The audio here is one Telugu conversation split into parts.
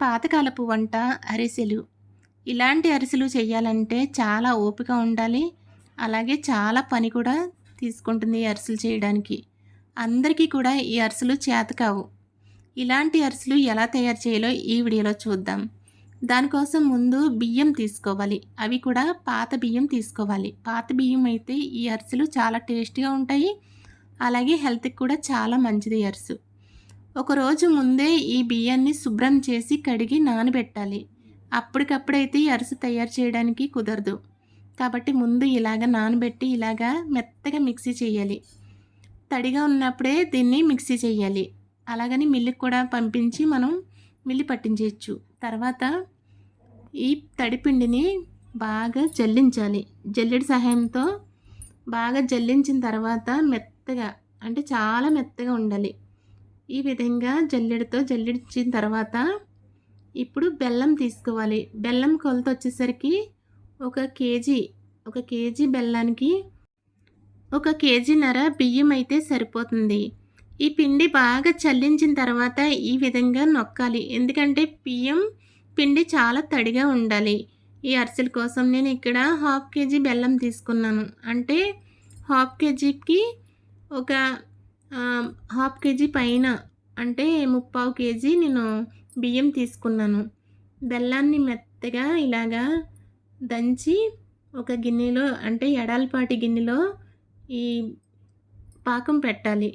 పాతకాలపు వంట అరిసెలు. ఇలాంటి అరిసెలు చేయాలంటే చాలా ఓపిక ఉండాలి. అలాగే చాలా పని కూడా తీసుకుంటుంది ఈ అరిసెలు చేయడానికి. అందరికీ కూడా ఈ అరిసెలు చేత కావు ఇలాంటి అరిసెలు ఎలా తయారు చేయాలో ఈ వీడియోలో చూద్దాం. దానికోసం ముందు బియ్యం తీసుకోవాలి. అవి కూడా పాత బియ్యం తీసుకోవాలి. పాత బియ్యం అయితే ఈ అరిసెలు చాలా టేస్టీగా ఉంటాయి. అలాగే హెల్త్కి కూడా చాలా మంచిది ఈ అరిసు ఒకరోజు ముందే ఈ బియ్యాన్ని శుభ్రం చేసి కడిగి నానబెట్టాలి. అప్పటికప్పుడైతే ఈ అరిసె తయారు చేయడానికి కుదరదు. కాబట్టి ముందు ఇలాగ నానబెట్టి ఇలాగా మెత్తగా మిక్సీ చేయాలి. తడిగా ఉన్నప్పుడే దీన్ని మిక్సీ చేయాలి. అలాగని మిల్లుకి కూడా పంపించి మనం మిల్లి పట్టించవచ్చు తర్వాత ఈ తడిపిండిని బాగా జల్లించాలి. జల్లెడి సహాయంతో బాగా జల్లించిన తర్వాత మెత్తగా అంటే చాలా మెత్తగా ఉండాలి. ఈ విధంగా జల్లెడతో జల్లించిన తర్వాత ఇప్పుడు బెల్లం తీసుకోవాలి. బెల్లం కొలత వచ్చేసరికి ఒక కేజీ ఒక కేజీ బెల్లానికి ఒక కేజీన్నర బియ్యం అయితే సరిపోతుంది. ఈ పిండి బాగా చల్లించిన తర్వాత ఈ విధంగా నొక్కాలి. ఎందుకంటే బియ్యం పిండి చాలా తడిగా ఉండాలి. ఈ అరిసెల కోసం నేను ఇక్కడ హాఫ్ కేజీ బెల్లం తీసుకున్నాను. అంటే హాఫ్ కేజీకి ఒక హాఫ్ కేజీ పైన అంటే ముప్పావు కేజీ నేను బియ్యం తీసుకున్నాను. బెల్లాన్ని మెత్తగా ఇలాగా దంచి ఒక గిన్నెలో అంటే ఎడాలపాటి గిన్నెలో ఈ పాకం పెట్టాలి.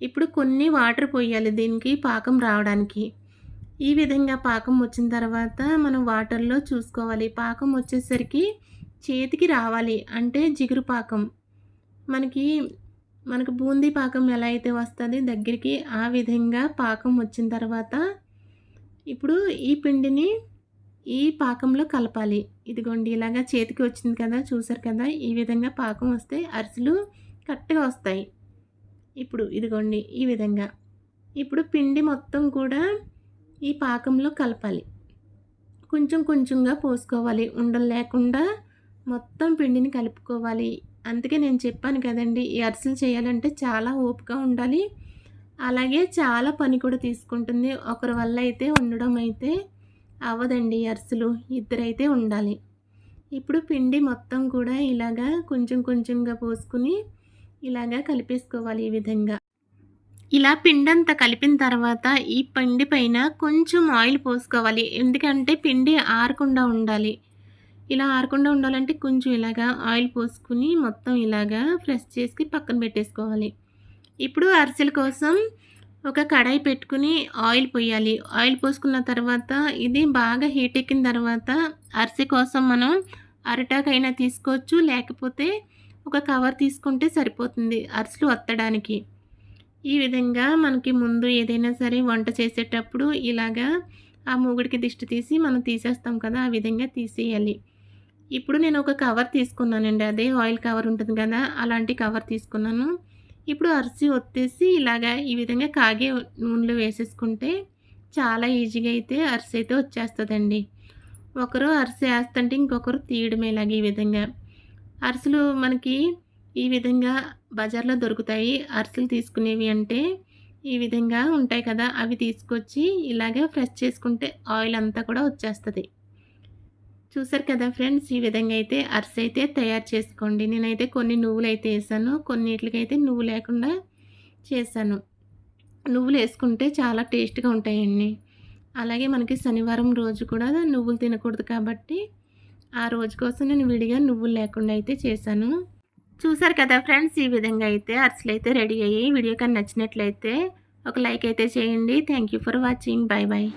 ఇప్పుడు కొన్ని వాటర్ పోయాలి దీనికి పాకం రావడానికి. ఈ విధంగా పాకం వచ్చిన తర్వాత మనం వాటర్లో చూసుకోవాలి. పాకం వచ్చేసరికి చేతికి రావాలి అంటే జిగురు పాకం. మనకి మనకు బూందీ పాకం ఎలా అయితే వస్తుంది దగ్గరికి ఆ విధంగా పాకం వచ్చిన తర్వాత ఇప్పుడు ఈ పిండిని ఈ పాకంలో కలపాలి. ఇదిగోండి ఇలాగా చేతికి వచ్చింది కదా చూసారు కదా ఈ విధంగా పాకం వస్తే అరిసెలు కరెక్ట్గా వస్తాయి. ఇప్పుడు ఇదిగోండి ఈ విధంగా. ఇప్పుడు పిండి మొత్తం కూడా ఈ పాకంలో కలపాలి. కొంచెం కొంచెంగా పోసుకోవాలి. ఉండలు లేకుండా మొత్తం పిండిని కలుపుకోవాలి. అందుకే నేను చెప్పాను కదండి ఈ అరిసెలు చేయాలంటే చాలా ఓపిక ఉండాలి. అలాగే చాలా పని కూడా తీసుకుంటుంది. ఒకరి వల్ల అయితే ఉండడం అయితే అవ్వదండి అరిసెలు. ఇద్దరైతే ఉండాలి. ఇప్పుడు పిండి మొత్తం కూడా ఇలాగా కొంచెం కొంచెంగా పోసుకుని ఇలాగా కలిపేసుకోవాలి ఈ విధంగా. ఇలా పిండంతా కలిపిన తర్వాత ఈ పిండి పైన కొంచెం ఆయిల్ పోసుకోవాలి. ఎందుకంటే పిండి ఆరకుండా ఉండాలి. ఇలా ఆరకుండా ఉండాలంటే కొంచెం ఇలాగా ఆయిల్ పోసుకుని మొత్తం ఇలాగా ఫ్రెష్ చేసి పక్కన పెట్టేసుకోవాలి. ఇప్పుడు అరిసెల కోసం ఒక కడాయి పెట్టుకుని ఆయిల్ పోయాలి. ఆయిల్ పోసుకున్న తర్వాత ఇది బాగా హీట్ ఎక్కిన తర్వాత అరిసె కోసం మనం అరటాకైనా తీసుకోవచ్చు లేకపోతే ఒక కవర్ తీసుకుంటే సరిపోతుంది అరిసెలు వత్తడానికి ఈ విధంగా మనకి ముందు ఏదైనా సరే వంట చేసేటప్పుడు ఇలాగా ఆ మూగుడికి దిష్టి తీసి మనం తీసేస్తాం కదా ఆ విధంగా తీసేయాలి. ఇప్పుడు నేను ఒక కవర్ తీసుకున్నానండి. అదే ఆయిల్ కవర్ ఉంటుంది కదా అలాంటి కవర్ తీసుకున్నాను. ఇప్పుడు అరిసి ఒత్తేసి ఇలాగా ఈ విధంగా కాగే నూనెలో వేసేసుకుంటే చాలా ఈజీగా అయితే అరిసి అయితే వచ్చేస్తుందండి. ఒకరు అరిసి వేస్తుంటే ఇంకొకరు తీయడమే ఇలాగ ఈ విధంగా. అరిసెలు మనకి ఈ విధంగా బజార్లో దొరుకుతాయి. అరిసెలు తీసుకునేవి అంటే ఈ విధంగా ఉంటాయి కదా అవి తీసుకొచ్చి ఇలాగే ఫ్రెష్ చేసుకుంటే ఆయిల్ అంతా కూడా వచ్చేస్తుంది. చూసారు కదా ఫ్రెండ్స్ ఈ విధంగా అయితే అరిసె అయితే తయారు చేసుకోండి. నేనైతే కొన్ని నువ్వులు అయితే వేసాను. కొన్నిటికైతే నువ్వు లేకుండా చేశాను. నువ్వులు వేసుకుంటే చాలా టేస్ట్గా ఉంటాయండి. అలాగే మనకి శనివారం రోజు కూడా నువ్వులు తినకూడదు కాబట్టి ఆ రోజు కోసం నేను విడిగా నువ్వులు లేకుండా అయితే చేశాను. చూసారు కదా ఫ్రెండ్స్ ఈ విధంగా అయితే అరిసెలు అయితే రెడీ అయ్యి వీడియో కానీ నచ్చినట్లయితే ఒక లైక్ అయితే చేయండి. Thank you for watching bye bye